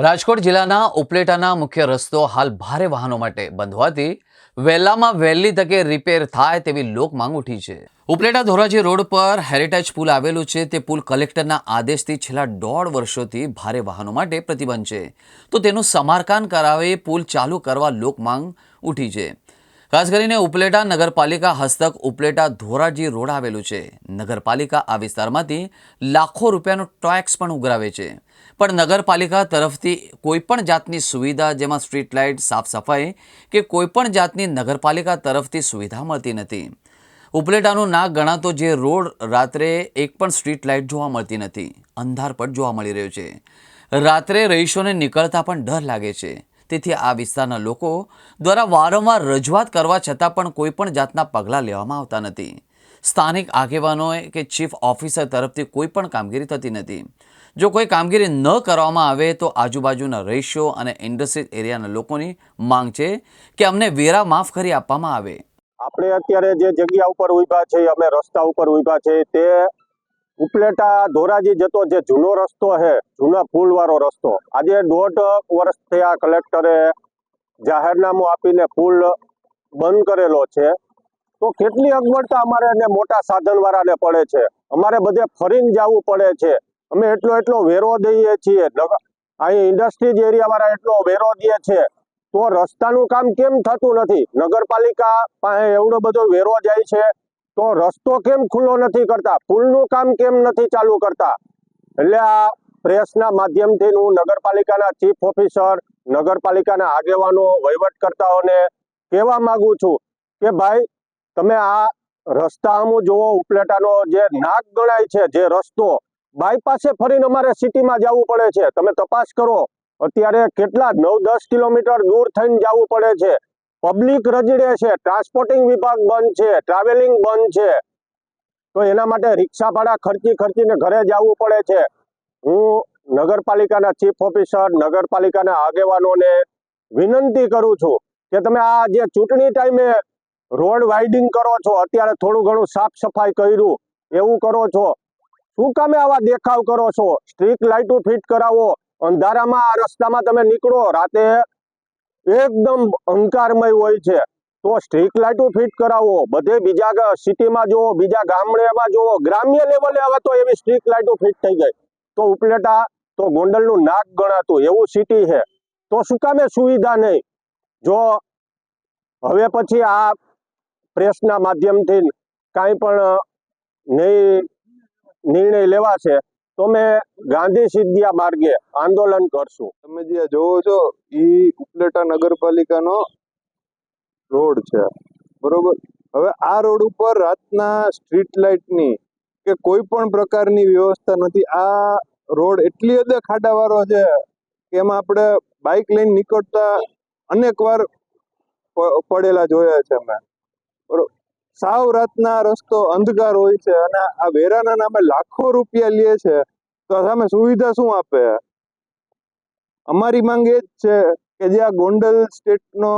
રાજકોટ જિલ્લાના ઉપલેટાના મુખ્ય રસ્તો હાલ ભારે વાહનો માટે બંધ હોવાથી વહેલામાં વહેલી તકે રિપેર થાય તેવી લોક માંગ ઉઠી છે. ઉપલેટા ધોરાજી રોડ પર હેરિટેજ પુલ આવેલું છે. તે પુલ કલેક્ટરના આદેશથી છેલ્લા દોઢ વર્ષોથી ભારે વાહનો માટે પ્રતિબંધ છે. તો તેનું સમારકામ કરાવી પુલ ચાલુ કરવા લોક માંગ ઉઠી છે. ખાસ કરીને ઉપલેટા નગરપાલિકા હસ્તક ઉપલેટા ધોરાજી રોડ આવેલું છે. નગરપાલિકા આ વિસ્તારમાંથી લાખો રૂપિયાનો ટેક્સ પણ ઉઘરાવે છે. પણ નગરપાલિકા તરફથી કોઈપણ જાતની સુવિધા જેમાં સ્ટ્રીટ લાઇટ સાફ સફાઈ કે કોઈપણ જાતની નગરપાલિકા તરફથી સુવિધા મળતી નથી. ઉપલેટાનું ના ગણાતો જે રોડ રાત્રે એક પણ સ્ટ્રીટ લાઇટ જોવા મળતી નથી. અંધારપટ જોવા મળી રહ્યો છે. રાત્રે રહીશોને નીકળતા પણ ડર લાગે છે. તેથી આ વિસ્તારના લોકો દ્વારા વારંવાર રજૂઆત કરવા છતાં પણ કોઈ પણ જાતના પગલાં લેવામાં આવતા નથી. સ્થાનિક આગેવાનોએ કે ચીફ ઓફિસર તરફથી કોઈ પણ કામગીરી થતી નથી. જો કોઈ કામગીરી ન કરવામાં આવે તો આજુબાજુના રહીશો અને ઇન્ડસ્ટ્રીઝ એરિયાના લોકોની માંગ છે કે અમને વેરા માફ કરી આપવામાં આવે. આપણે અત્યારે જે જગ્યા ઉપર ઊભા છે, અમે રસ્તા ઉપર ઊભા છે, તે ઉપલેટા ધોરાજી જતો જે જૂનો રસ્તો છે, જૂના પુલ વાળો રસ્તો. આજે દોઢ વર્ષ થયા કલેક્ટરે જાહેરનામું આપીને પુલ બંધ કરેલો છે. તો કેટલી અગવડતા અમારે એને મોટા સાધન વાળાને પડે છે? અમારે બધે ફરીને જવું પડે છે. અમે એટલો એટલો વેરો દઈએ છીએ. અહીં ઇન્ડસ્ટ્રીઝ એરિયા વાળા એટલો વેરો દે છે. તો રસ્તાનું કામ કેમ થતું નથી? નગરપાલિકા પાસે એવડો બધો વેરો જાય છે? તો રસ્તો કેમ ખુલ્લો નથી કરતા? પુલનું કામ કેમ નથી ચાલુ કરતા? એટલે આ પ્રેસના માધ્યમથી હું નગરપાલિકાના ચીફ ઓફિસર, નગરપાલિકાના આગેવાનો, વહીવટકર્તાઓને કહેવા માંગુ છું કે ભાઈ, તમે આ રસ્તા અમુ જુઓ, ઉપલેટાનો જે નાક ગણાય છે, જે રસ્તો બાયપાસે ફરીને અમારે સિટીમાં જવું પડે છે. તમે તપાસ કરો. અત્યારે કેટલા? નવ દસ કિલોમીટર દૂર થઈને જવું પડે છે. પબ્લિક રજડે છે ટ્રાન્સપોર્ટિંગ વિભાગ બંધ છે ટ્રાવેલિંગ બંધ છે. તો એના માટે રિક્ષા ભાડા ખર્ચી ખર્ચીને ઘરે જવું પડે છે. હું નગરપાલિકાના ચીફ ઓફિસર નગરપાલિકાના આગેવાનોને વિનંતી કરું છું કે તમે આ જે ચૂંટણી ટાઈમે રોડ વાઇડિંગ કરો છો, અત્યારે થોડું ઘણું સાફ સફાઈ કર્યું, એવું કરો છો. શું કામે આવા દેખાવ કરો છો? સ્ટ્રીટ લાઇટો ફિટ કરાવો, અંધારામાં આ રસ્તામાં તમે નીકળો, રાતે એકદમ અંકારમય હોય છે. તો સ્ટ્રીટ લાઇટો ફિટ કરાવો. બધે બીજા સિટીમાં જુઓ, બીજા ગામડેમાં જુઓ, ગ્રામ્ય લેવલે હવે તો એવી સ્ટ્રીટ લાઇટો ફિટ થઈ ગઈ તો ઉપલેટા, તો ગોંડલનું નાક ગણાતું, એવું સિટી છે. તો શું કામે સુવિધા નહીં? જો હવે પછી આ પ્રેસના માધ્યમથી કાંઈ પણ નહીં, નિર્ણય લેવાશે, તો મેં ગાંધી સિદ્ધિયા માર્ગે આંદોલન કરશું. તમે જે જોવો છો એ ઉપલેટા નગરપાલિકાનો રોડ છે. બરોબર? હવે આ રોડ ઉપર રાતના સ્ટ્રીટ લાઇટની કે કોઈ પણ પ્રકારની વ્યવસ્થા નથી. આ રોડ એટલી હદે ખાડાવાળો છે કે એમાં આપણે બાઇક લઈને નીકળતા અનેક વાર પડેલા જોયા છે અમે. બરોબર સાવ રાતના રસ્તો અંધકાર હોય છે અને આ વેરાના નામે લાખો રૂપિયા લે છે. તો સામે સુવિધા શું આપે? અમારી માંગ એ જ છે કે જે આ ગોંડલ સ્ટેટનો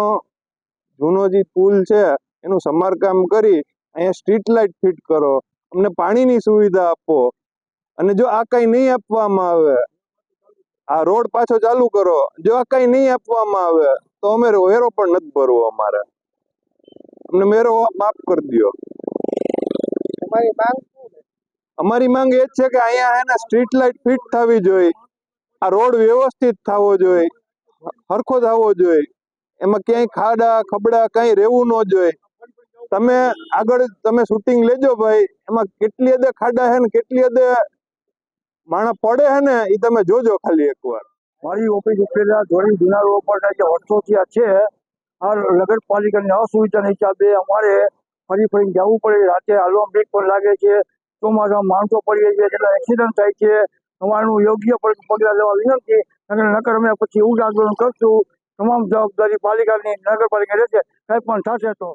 જૂનો જે પુલ છે એનું સમારકામ કરી અહીંયા સ્ટ્રીટ લાઇટ ફિટ કરો અમને પાણીની સુવિધા આપો. અને જો આ કાંઈ નહીં આપવામાં આવે આ રોડ પાછો ચાલુ કરો જો આ કઈ નહીં આપવામાં આવે તો અમે વેરો પણ નથી ભરવો અમારે. અમને મેરો માફ કરી દો અમારી માંગ એ જ છે કે અહીંયા એને સ્ટ્રીટ લાઇટ ફિટ થવી જોઈએ આ રોડ વ્યવસ્થિત થવો જોઈએ. હરખો થવો જોઈએ. એમાં ક્યાંય ખાડા, ખબડા, કઈ રહેવું ન જોઈએ. તમે આગળ, તમે શૂટિંગ લેજો ભાઈ. એમાં કેટલી હદે ખાડા છે ને કેટલી હદે માણસ પડે છે ને એ તમે જોજો ખાલી એકવાર. મારી ઓફિસ ઉપરેલા ધોરણ જૂના રોડ પર જે વર્ષોથી છે, આ નગરપાલિકાની અસુવિધાના હિસાબે અમારે ફરી ફરીને જવું પડે. રાતે હાલવા બ્રેક પણ લાગે છે. ચોમાસામાં માણસો પડી જાય છે. એટલે એક્સિડન્ટ થાય છે. અમારું યોગ્ય પગ- પગલાં લેવા વિનંતી. અને નકર અમે પછી ઉગ્ર આંદોલન કરશું. તમામ જવાબદારી પાલિકાની નગરપાલિકા રહેશે. કંઈ પણ થશે તો